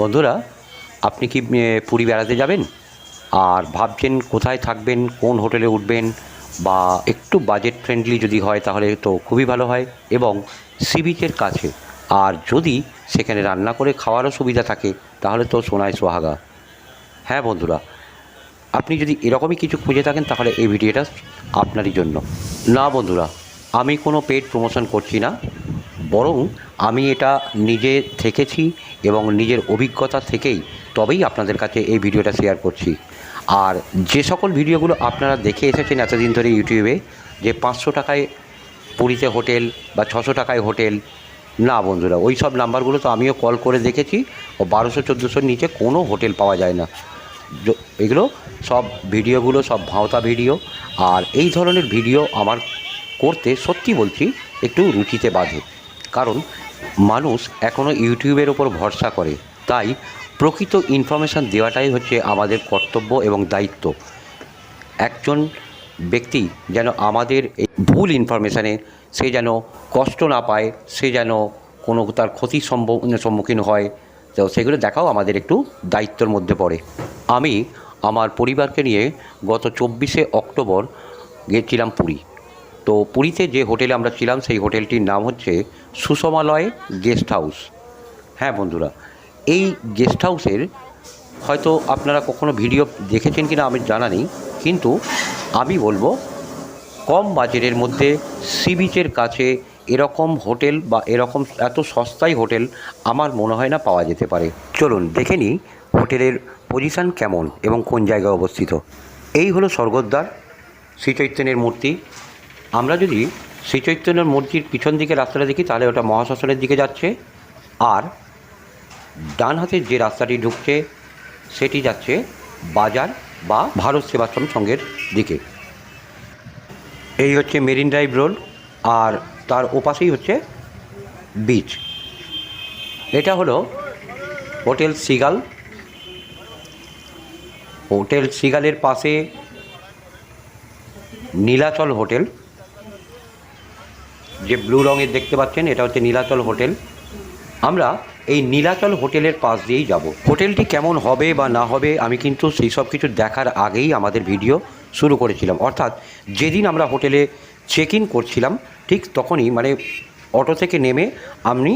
বন্ধুরা, আপনি কি পুরী বেড়াতে যাবেন? আর ভাবছেন কোথায় থাকবেন, কোন হোটেলে উঠবেন, বা একটু বাজেট ফ্রেন্ডলি যদি হয় তাহলে তো খুবই ভালো হয়, এবং সি বিচের কাছে। আর যদি সেখানে রান্না করে খাওয়ারও সুবিধা থাকে, তাহলে তো সোনায় সোহাগা। হ্যাঁ বন্ধুরা, আপনি যদি এরকমই কিছু খুঁজে থাকেন, তাহলে এই ভিডিওটা আপনারই জন্য। না বন্ধুরা, আমি কোনো পেড প্রমোশন করছি না, বরং আমি এটা নিজে থেকেছি এবং নিজের অভিজ্ঞতা থেকেই তবেই আপনাদের কাছে এই ভিডিওটা শেয়ার করছি। আর যে সকল ভিডিওগুলো আপনারা দেখে এসেছেন এতদিন ধরে ইউটিউবে, যে পাঁচশো টাকায় পুরীতে হোটেল বা ছশো টাকায় হোটেল, না বন্ধুরা, ওই সব নাম্বারগুলো তো আমিও কল করে দেখেছি ও বারোশো, চোদ্দোশোর নিচে কোনো হোটেল পাওয়া যায় না। এগুলো সব ভিডিওগুলো, সব ভাওতা ভিডিও। আর এই ধরনের ভিডিও আমার করতে সত্যি বলছি, একটু রুচিতে বাঁধে। কারণ মানুষ এখনও ইউটিউবের ওপর ভরসা করে। তাই প্রকৃত ইনফরমেশান দেওয়াটাই হচ্ছে আমাদের কর্তব্য এবং দায়িত্ব। একজন ব্যক্তি যেন আমাদের এই ভুল ইনফরমেশানে সে যেন কষ্ট না পায়, সে যেন কোনো তার ক্ষতির সম্মুখীন হয়, তো সেগুলো দেখাও আমাদের একটু দায়িত্বের মধ্যে পড়ে। আমি আমার পরিবারকে নিয়ে গত চব্বিশে অক্টোবর গেছিলাম পুরী। তো পুরীতে যে হোটেলে আমরা ছিলাম, সেই হোটেলটির নাম হচ্ছে সুষমালয় গেস্ট হাউস। হ্যাঁ বন্ধুরা, এই গেস্ট হাউসের হয়তো আপনারা কখনো ভিডিও দেখেছেন কিনা আমি জানা নেই, কিন্তু আমি বলব কম বাজেটের মধ্যে সি বিচের কাছে এরকম হোটেল বা এরকম এত সস্তায় হোটেল আমার মনে হয় না পাওয়া যেতে পারে। চলুন দেখে নিই হোটেলের পজিশান কেমন এবং কোন জায়গায় অবস্থিত। এই হলো স্বর্গদ্বার শ্রী শ্রীচৈতন্যের মূর্তি। আমরা যদি শ্রীচৈতন্যের মূর্তির পিছন দিকে রাস্তাটা দেখি, তাহলে ওটা মহাশ্মশানের দিকে যাচ্ছে। আর ডান হাতের যে রাস্তাটি ঢুকছে, সেটি যাচ্ছে বাজার বা ভারত সেবাশ্রম সংঘের দিকে। এই হচ্ছে মেরিন ড্রাইভ রোড, আর তার ওপাশেই হচ্ছে বিচ। এটা হলো হোটেল সিগাল। হোটেল সিগালের পাশে নীলাচল হোটেল। যে ব্লু রঙের দেখতে পাচ্ছেন, এটা হচ্ছে নীলাচল হোটেল। আমরা এই নীলাচল হোটেলের পাশ দিয়েই যাব। হোটেলটি কেমন হবে বা না হবে, আমি কিন্তু সেই সব কিছু দেখার আগেই আমাদের ভিডিও শুরু করেছিলাম। অর্থাৎ যেদিন আমরা হোটেলে চেক ইন করছিলাম, ঠিক তখনই মানে অটো থেকে নেমে আমি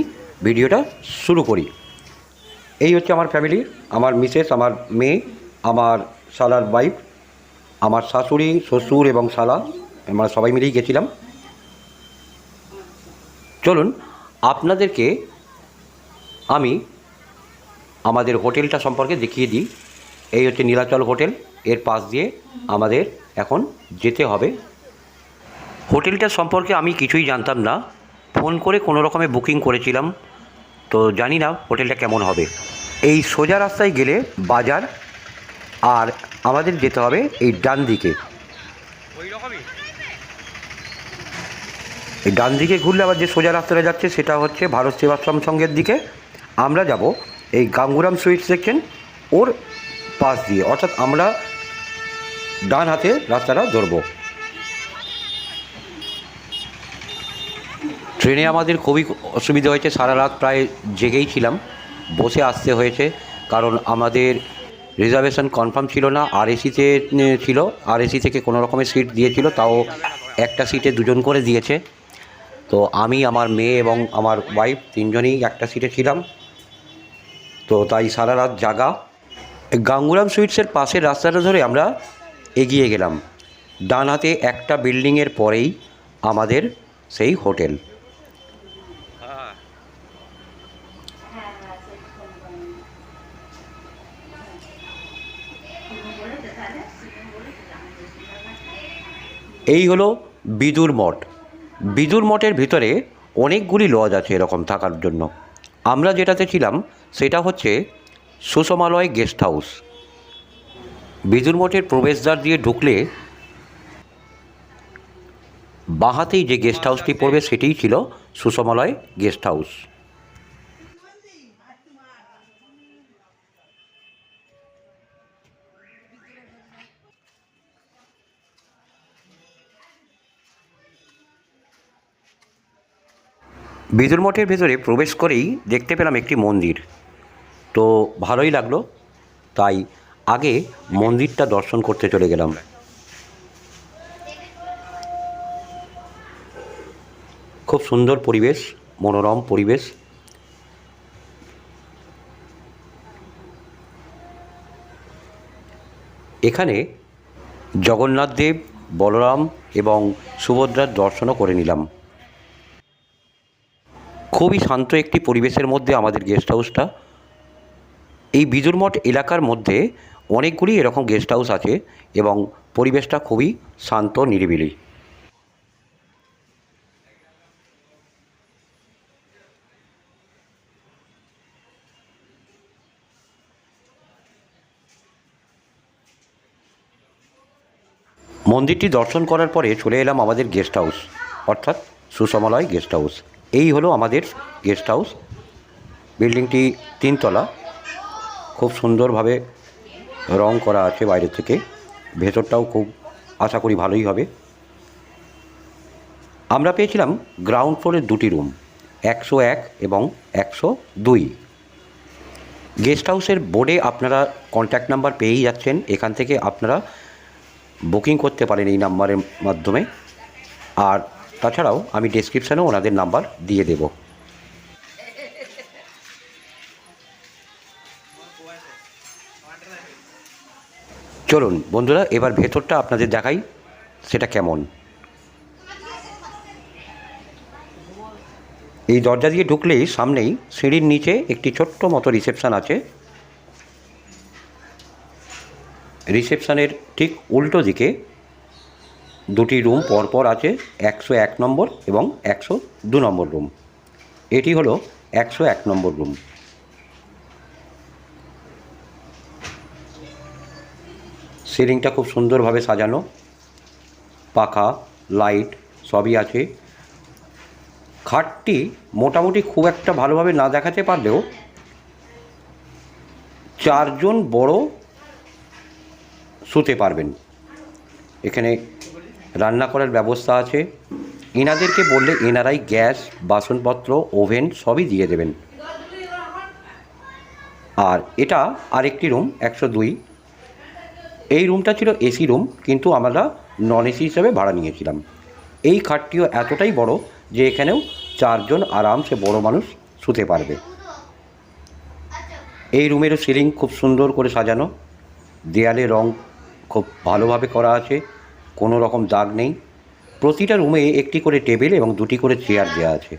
ভিডিওটা শুরু করি। এই হচ্ছে আমার ফ্যামিলি আমার মিসেস আমার মেয়ে, আমার শালার ওয়াইফ আমার শাশুড়ি, শ্বশুর এবং শালা, আমরা সবাই মিলেই গেছিলাম। চলুন, আপনাদেরকে আমি আমাদের হোটেলটা সম্পর্কে দেখিয়ে দিই। এই হচ্ছে নীলাচল হোটেল, এর পাশ দিয়ে আমাদের এখন যেতে হবে। হোটেলটা সম্পর্কে আমি কিছুই জানতাম না। ফোন করে কোনো রকমে বুকিং করেছিলাম, তো জানি না হোটেলটা কেমন হবে। এই সোজা রাস্তায় গেলে বাজার, আর আমাদের যেতে হবে এই ডান দিকে। এই ডান দিকে ঘুরলে আবার যে সোজা রাস্তাটা যাচ্ছে, সেটা হচ্ছে ভারত সেবাশ্রম সংঘের দিকে। আমরা যাব এই গাঙ্গুরাম সুইট দেখছেন ওর পাশ দিয়ে। অর্থাৎ আমরা ডান হাতে রাস্তাটা ধরবো। ট্রেনে আমাদের খুবই অসুবিধা হয়েছে, সারা রাত প্রায় জেগেই ছিলাম। বসে আসতে হয়েছে, কারণ আমাদের রিজার্ভেশন কনফার্ম ছিল না। আর এসিতে ছিল। আর এসি থেকে কোনো রকমের সিট দিয়েছিল, তাও একটা সিটে দুজন করে দিয়েছে। তো আমি, আমার মেয়ে এবং আমার ওয়াইফ তিনজনই একটা সিটে ছিলাম। তো তাই সারা রাত জাগা। গাঙ্গুরাম সুইটসের পাশের রাস্তাটা ধরে আমরা এগিয়ে গেলাম। ডান হাতে একটা বিল্ডিংয়ের পরেই আমাদের সেই হোটেল। এই হলো বিদুর মঠ। বিদুর মঠের ভিতরে অনেকগুলি লজ আছে এরকম থাকার জন্য। আমরা যেটাতে ছিলাম, সেটা হচ্ছে সুষমালয় গেস্ট হাউস। বিদুর মঠের প্রবেশদ্বার দিয়ে ঢুকলে বাঁহাতেই যে গেস্ট হাউসটি পড়বে সেটিই ছিল সুষমালয় গেস্ট হাউস। বিদুর মঠের ভেতরে প্রবেশ করেই দেখতে পেলাম একটি মন্দির। তো ভালোই লাগল, তাই আগে মন্দিরটা দর্শন করতে চলে গেলাম। খুব সুন্দর পরিবেশ, মনোরম পরিবেশ। এখানে জগন্নাথ দেব, বলরাম এবং সুভদ্রার দর্শনও করে নিলাম। খুবই শান্ত একটি পরিবেশের মধ্যে আমাদের গেস্ট হাউসটা এই বিজুর মঠ এলাকার মধ্যে অনেকগুলি এরকম গেস্ট হাউস আছে এবং পরিবেশটা খুবই শান্ত, নিরিবিলি। মন্দিরটি দর্শন করার পরে চলে এলাম আমাদের গেস্ট হাউস অর্থাৎ সুষমালয় গেস্ট হাউস এই হলো আমাদের গেস্ট হাউস। বিল্ডিংটি তিনতলা। খুব সুন্দরভাবে রং করা আছে বাইরে থেকে। ভেতরটাও খুব আশা করি ভালোই হবে। আমরা পেয়েছিলাম গ্রাউন্ড ফ্লোরের দুটি রুম, একশো এক এবং একশো দুই। গেস্ট হাউসের বোর্ডে আপনারা কন্ট্যাক্ট নাম্বার পেয়েই যাচ্ছেন। এখান থেকে আপনারা বুকিং করতে পারেন এই নাম্বারের মাধ্যমে। আর তাছাড়াও আমি ডেসক্রিপশানেও ওনাদের নাম্বার দিয়ে দেব। চলুন বন্ধুরা, এবার ভেতরটা আপনাদের দেখাই, সেটা কেমন? এই দরজা দিয়ে ঢুকলেই সামনেই সিঁড়ির নিচে একটি ছোট্ট মতো রিসেপশান আছে। রিসেপশানের ঠিক উল্টো দিকে দুটি রুম পরপর আছে একশো এক নম্বর এবং একশো দু নম্বর রুম এটি হলো একশো এক নম্বর রুম সিলিংটা খুব সুন্দরভাবে সাজানো। পাখা লাইট সবই আছে। খাটটি মোটামুটি খুব একটা ভালোভাবে না দেখাতে পারলেও চারজন বড় শুতে পারবেন। এখানে রান্না করার ব্যবস্থা আছে। এনাদেরকে বললে এনারাই গ্যাস, বাসনপত্র, ওভেন সবই দিয়ে দেবেন। আর এটা আরেকটি রুম, একশো দুই। এই রুমটা ছিল এসি রুম, কিন্তু আমরা নন এসি হিসেবে ভাড়া নিয়েছিলাম। এই খাটটিও এতটাই বড় যে এখানেও চারজন আরামসে বড় মানুষ শুতে পারবে। এই রুমেরও সিলিং খুব সুন্দর করে সাজানো। দেয়ালে রং খুব ভালোভাবে করা আছে। কোনো রকম দাগ নেই। প্রতিটা রুমে একটি করে টেবিল এবং দুটি করে চেয়ার দেওয়া আছে।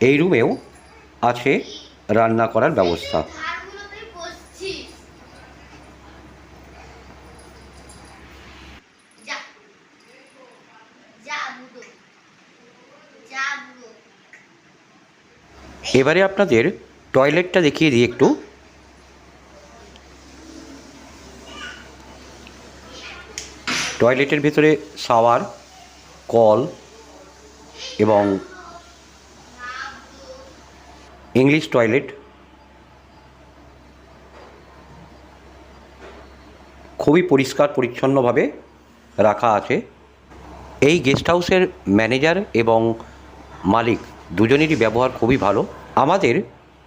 এই রুমেও আছে রান্না করার ব্যবস্থা। এবারে আপনাদের টয়লেটটা দেখিয়ে দিই একটু। টয়লেটের ভেতরে শাওয়ার, কল এবং ইংলিশ টয়লেট। খুবই পরিষ্কার, পরিচ্ছন্নভাবে রাখা আছে। এই গেস্ট হাউসের ম্যানেজার এবং মালিক দুজনেরই ব্যবহার খুবই ভালো। আমাদের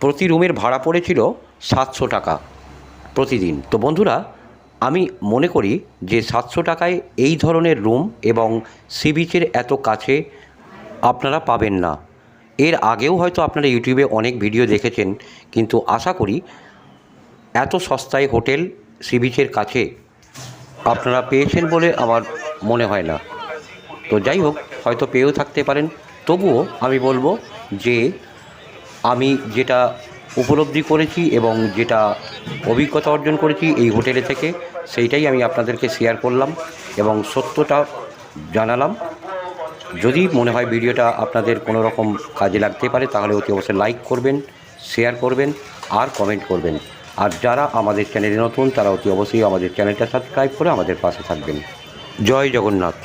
প্রতি রুমের ভাড়া পড়েছিল সাতশো টাকা প্রতিদিন। তো বন্ধুরা আমি মনে করি যে সাতশো টাকায় এই ধরনের রুম এবং সি বিচের এত কাছে আপনারা পাবেন না। এর আগেও হয়তো আপনারা ইউটিউবে অনেক ভিডিও দেখেছেন, কিন্তু আশা করি এত সস্তায় হোটেল সি বিচের কাছে আপনারা পেয়েছেন বলে আমার মনে হয় না। তো যাই হোক, হয়তো পেয়েও থাকতে পারেন। তবুও আমি বলব যে আমি যেটা উপলব্ধি করেছি এবং যেটা অভিজ্ঞতা অর্জন করেছি এই হোটেলে থেকে সেইটাই আমি আপনাদেরকে শেয়ার করলাম এবং সত্যটা জানালাম। যদি মনে হয় ভিডিওটা আপনাদের কোনো রকম কাজে লাগতে পারে, তাহলে অতি অবশ্যই লাইক করবেন শেয়ার করবেন আর কমেন্ট করবেন। আর যারা আমাদের চ্যানেলে নতুন, তারা অতি অবশ্যই আমাদের চ্যানেলটা সাবস্ক্রাইব করে আমাদের পাশে থাকবেন। জয় জগন্নাথ।